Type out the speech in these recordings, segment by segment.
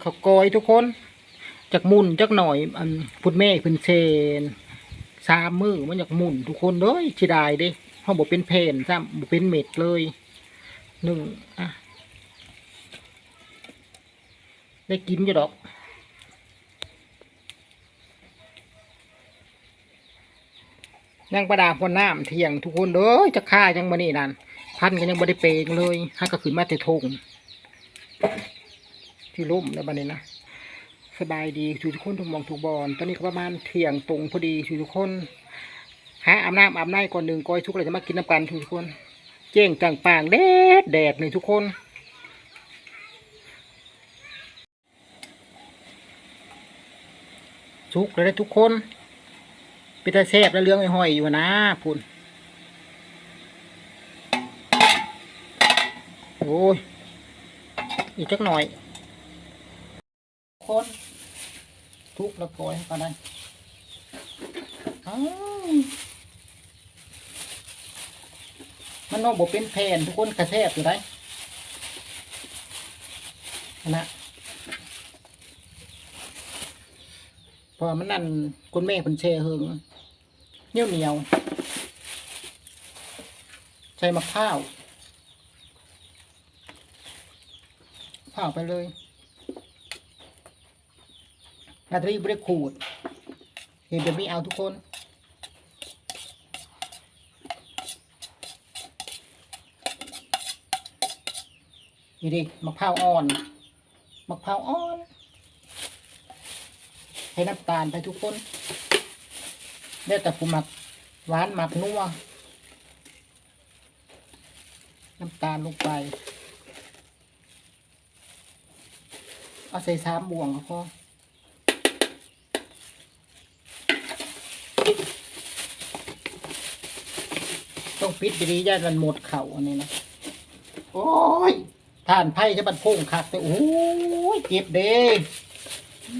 เขากอยทุกคนจากมุนจักหน่อยอันพุดแม่เพิ่นเชนสามมือมันอยากมุนทุกคนเด้ยสิได้เด้เฮาบ่เป็นแผ่นซ้ำบ่เป็นเม็ดเลยหนึ่งอะได้กินอยู่ดอกนางประดาพนน้ำเที่ยงทุกคนเด้ยจะฆ่ายังบ่นี่นั่นพันก็ยังบ่ได้เปงเลยฮักก็ขึ้นมาแต่ทง ที่ล่มแล้วบัดนี้นะสบายดีทุกคนทุกมองทุกบอนตอนนี้ก็ประมาณเที่ยงตรงพอดีทุกคนหาอาบน้ำอาบน้ำก่อนหนึ่งก้อยทุกเลยจะมากินน้ำกันทุกคน เจ้งจังปางแดดแดดเลยทุกคนทุกเลยทุกคนเป็นตาแซ่บแล้วเรื่องไอ้หอยอยู่นะพุ่นโอ้ยอีกจักหน่อย คนทุกแล้วปล่อยให้กันได้มันนอกบอกเป็นแผ่นทุกคนกระแทบอยู่ได้นะพอมันนั่นคุณแม่คุณเชเฮิงเหนียวเหนียวใช้มะพร้าวพร้าวไปเลย นาตรีบริขูด เห็นจะไม่เอาทุกคน นี่ดิมะพร้าวอ่อน มะพร้าวอ่อน ให้น้ำตาลไปทุกคนได้แต่ผู้หมักหวานหมักนัว น้ำตาลลงไป เอาใส่สามบ่วงก็พอ ต้องปิดดีๆย่านมันหมดเข่าอันนี้นะ โอ้ยท่านไพ่จะบันพุ่งคักแต่โอ้ยเจ็บเด้อื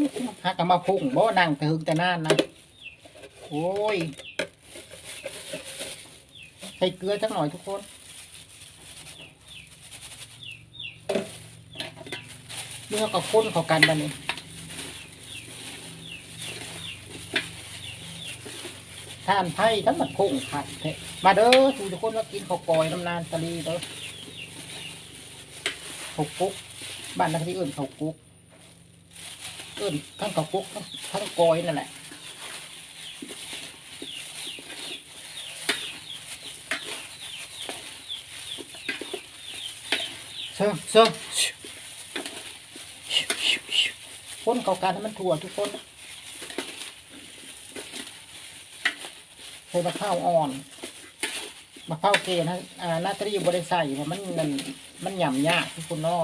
มฮักกะมาพุ่งบ่นั่งแต่หึงแต่นานนะ โอ้ย ใส่เกลือสักหน่อยทุกคนเนื้อกับข้นเข้ากันบันนี้ ทานไผ่ทั้งหมดคงขัดเถอะมาเด้อทุกคนมากินข้าวกอยน้ำนานตะลีเด้อข้าวกุ๊กบ้านนักที่เอื่นข้าวกุ๊กเอื่นทั้งข้าวกุ๊กทั้งกอยนั่นแหละเซิร์ฟเซิร์ฟคนเข้ากันให้มันถั่วทุกคน ใส่มะพร้าวอ่อนมะพร้าวเกณฑ์นะอ่านาตรีบริใส่เพราะมันมันมันหย่ำยากทุกคนเนาะ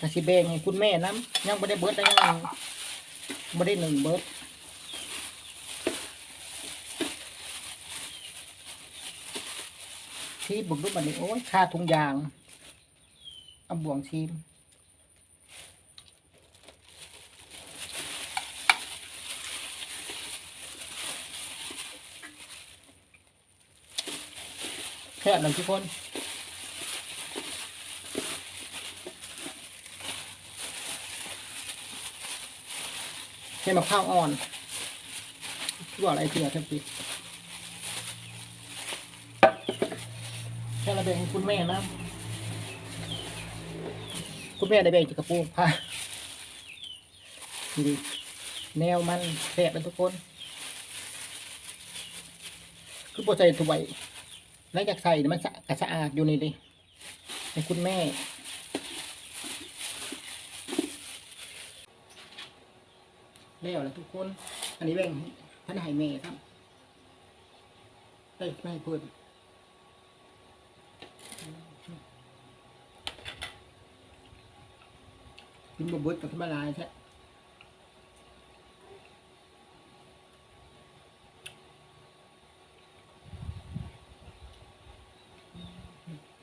กระสิเบงให้คุณแม่น้ำยังไม่ได้เบิดได้ยังไม่ได้หนึ่งเบิด ชีบบุกรูปแบบนี้โอ้ยค่าทุงยางเอาบ่วงชีมแค่นั้นทุกคนใช้มะพร้าวอ่อนชั่วอะไรเถื่อทับปี แค่งคุณแม่นะ คุณแม่ได้แบ่งจากกระปุกผ้านี่ดิแนวมันแสบเลยทุกคน คือปวดใจถวยแล้วจากใส่มันสะกระสะอาดอยู่นี่ดิให้คุณแม่ แล้วแหละทุกคน อันนี้แบ่งท่านใหายเมย์ครับเอ้ยไม่เพิ่น กินบะเบิดกับธรรมดาใช่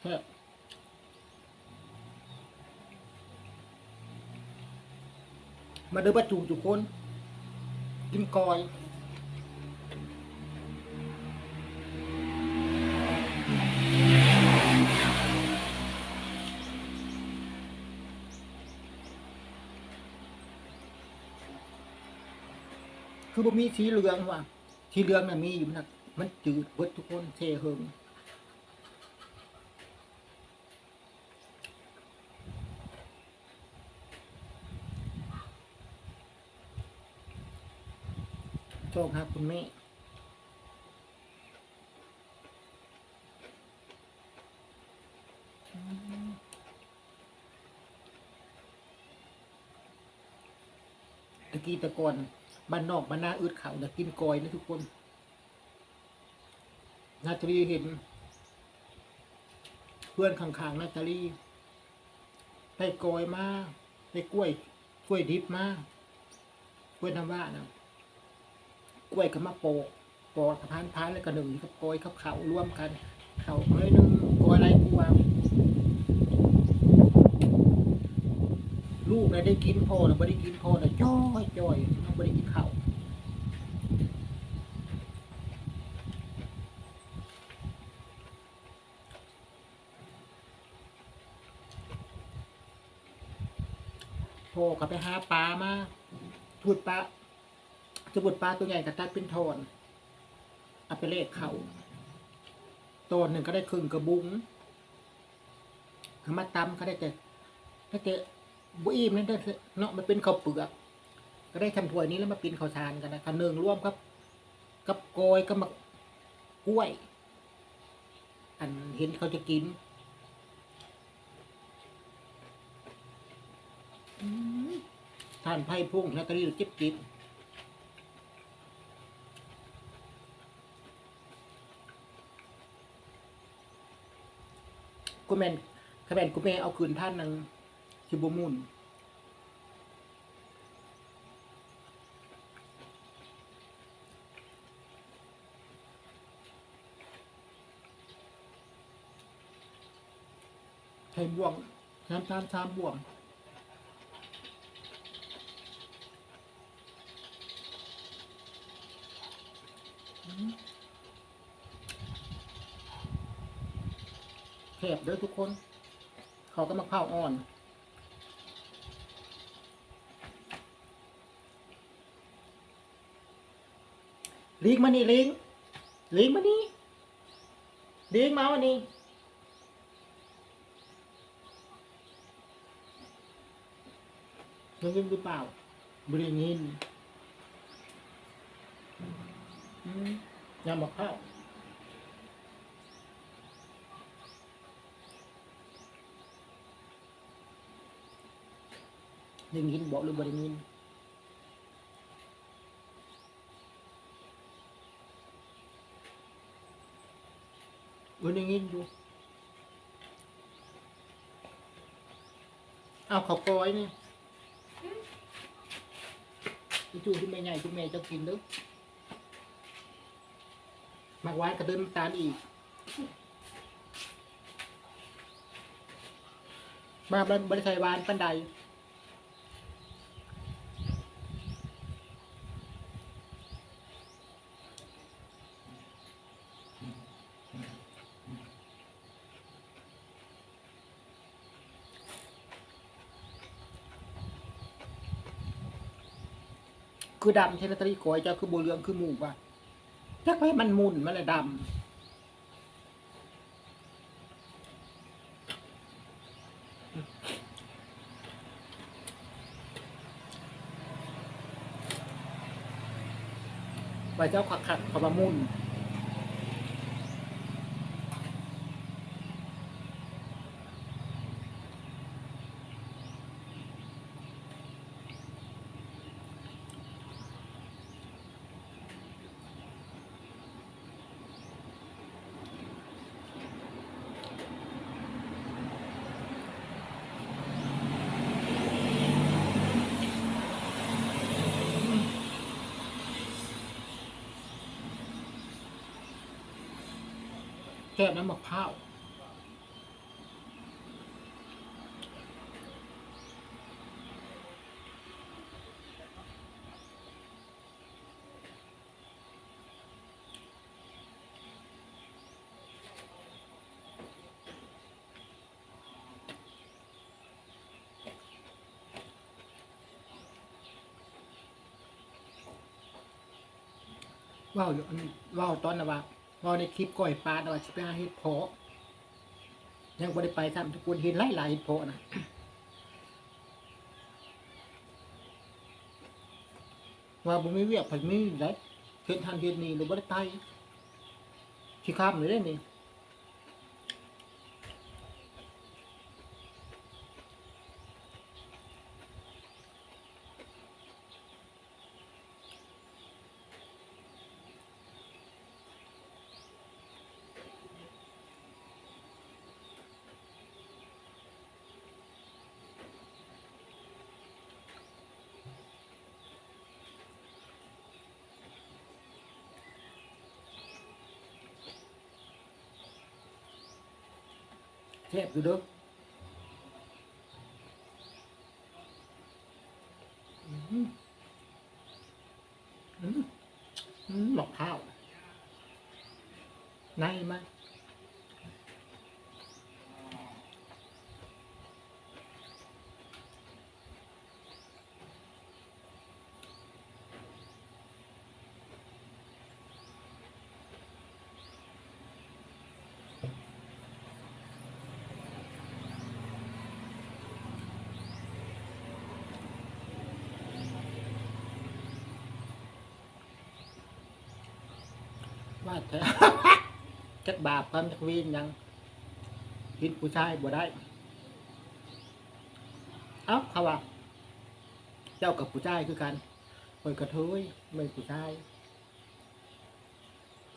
แซ่มาเดินประจูทุกคน กินกอย คือบ่มีสีเหลืองว่ะสีเหลืองน่ะมีอยู่นะมันจืดเบิดทุกคนเทเฮิงโชคครับคุณแม่ตะกี้ตะกอน บ้านนอกบ้านนาอึดเขานะกินกอยนะทุกคนนาตาลีเห็น เพื่อนข้างๆนาตาลีได้กอยมาได้กล้วยกล้วยดิบมากล้วยน้ำว่านะกล้วยก็มาโปะโปะพานพานแล้วก็หนึ่งกับกอยกับเขาร่วมกัน เขาเอ้ยหนึ่งกอยอะไรกูว่า ลูกนะได้กินพ่อนะไม่ได้กินพ่อนะจ้อยจ้อยน้องไม่ได้กินข้าวพ่อก็ไปหาปลามาพูดปลาจะบุดปลาตัวใหญ่กับตัดเป็นทอนเอาไปเลขเขาตอนหนึ่งก็ได้ครึ่งกระบุงเอามาตำก็ได้แต่ได้แต่ บุอิ่มนั่นเนาะมันเป็นข้าวเปลือกก็ได้ทำถ้วยนี้แล้วมาเป็นข้าวสารกันนะกันเนืองร่วมครับ กับโกยกับมะกล้วย อันเห็นเขาจะกินอืมทานไพ่พุ่งแล้วก็รีบจิบจิบกูแมนขแมนกูแมเอาคืนท่านนัง ชิบมุนใช้บ่วงน้ำตาลชามบ่วงแคบเด้อทุกคน เขาก็มาข้าวอ่อน ลิงมานี่ลิงลิงมานี่ลิงมาวันนี้ยังยินหรือเปล่าบริยินยำบอกข้าวได้ยินบอกหรือบ่ได้ยิน เออได้ยินอยู่เอาเขากอยนี่จู่ที่แม่ใหญ่ที่แม่จะกินด้อมักหวานกระเดินตาลอีกมาบริษัทวานปันใด คือดำใช่ไหมตะลีกอยเจ้าคือโบเรืองคือหมูว่ะจักไปมันมุนมันเลยดำไปเจ้าขักขัดขามามุน ก้วน้ำมะพร้าวว่าอยู่อันว่าตอนนะว่า ว่าในคลิปก้อยปลาแต่ว่าสิไปหาเห็ดเพาะยังบ่ได้ไปทำทุกคนเห็นไล่หลายเห็ดเพาะนะว่าบ่มีเวียกผัดมีได้เห็นทันเห็ดนี่หรือบ่ได้ไปสิข้ามเลยได้นี่ แซ่บอยู่เด้หืมอืมอืมหลอกข้าวในไหม ยว่าแท้ จักบาปความจักวีนยังกินผู้ชายบ่ได้ เอ้าเขาว่า เจ้ากับผู้ชายคือกันเปิดกระเทยไม่ผู้ชาย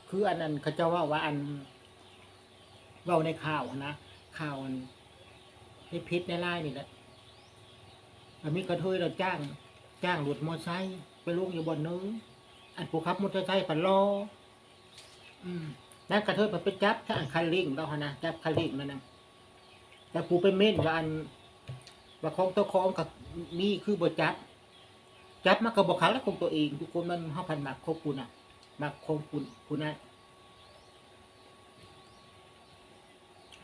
คืออันนั้นเขาจ้าว่าว่าอันเว่าในข่าวนะข่าวอันในพิษในไล่นี่แหละมีกระเทยเราจ้าง จ้างรถมอไซค์ไปลงอยู่บนนื้ออันผู้ขับมอเตอร์ไซค์ปันรออืม นั่นกระเทยมันไปจับถ้าอันคันเร่งเราหะนะจับคันเร่งนั่นนะแต่ผู้ไปเม่นว่าอันว่าของตัวของกับมีคือบจับ จับมากระบอกขาแล้วของตัวเองทุกคนมันห้าพันหมากครบคุณอะหมากคงคุณคุณนะ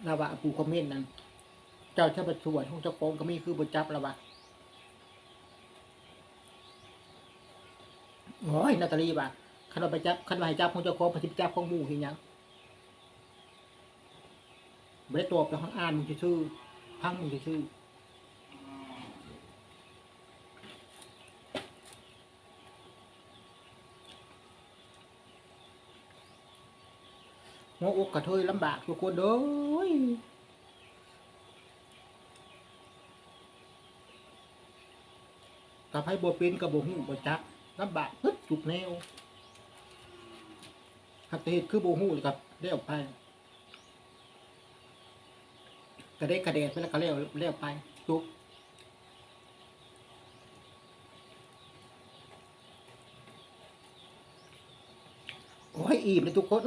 เราว่าผูคอมเมนต์นั้นเจ้าชาบัตรสวดของเจ้าของก็มีคือบจับเราว่าโอ้ยนาตาลีว่า คันเราไปจับคันว่าให้จับของเจ้าของไปสิไปจับของหมู่เห็นยังไม่ได้ตัวไปห้องอ่านมึงจะชื่อพังมึงจะชื่อหัวอกกระเทยลำบากทุกคนเด้ยกับให้บัวเป็นกับบัวหุ่งบัวจักลำบากปึ๊ดจุกแนว หักแต่เห็ดคือโบหูเลยครับเลี้ยวไปกระเดะกระเดะไปแล้วก็เลี้ยวเลี้ยวไปจุกโอ้ยอิ่มเลยทุกคน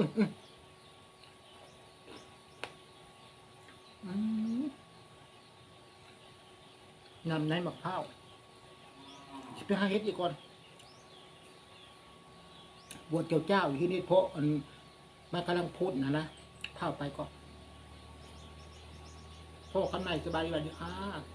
นำในมะพร้าวไปหาเห็ดอีกก่อน บวชเจ้าเจ้าอยู่ที่นี่เพราะอันมากำลังพูดนะนะเข้าไปก็พ่อข้างในสบายดีค่ะ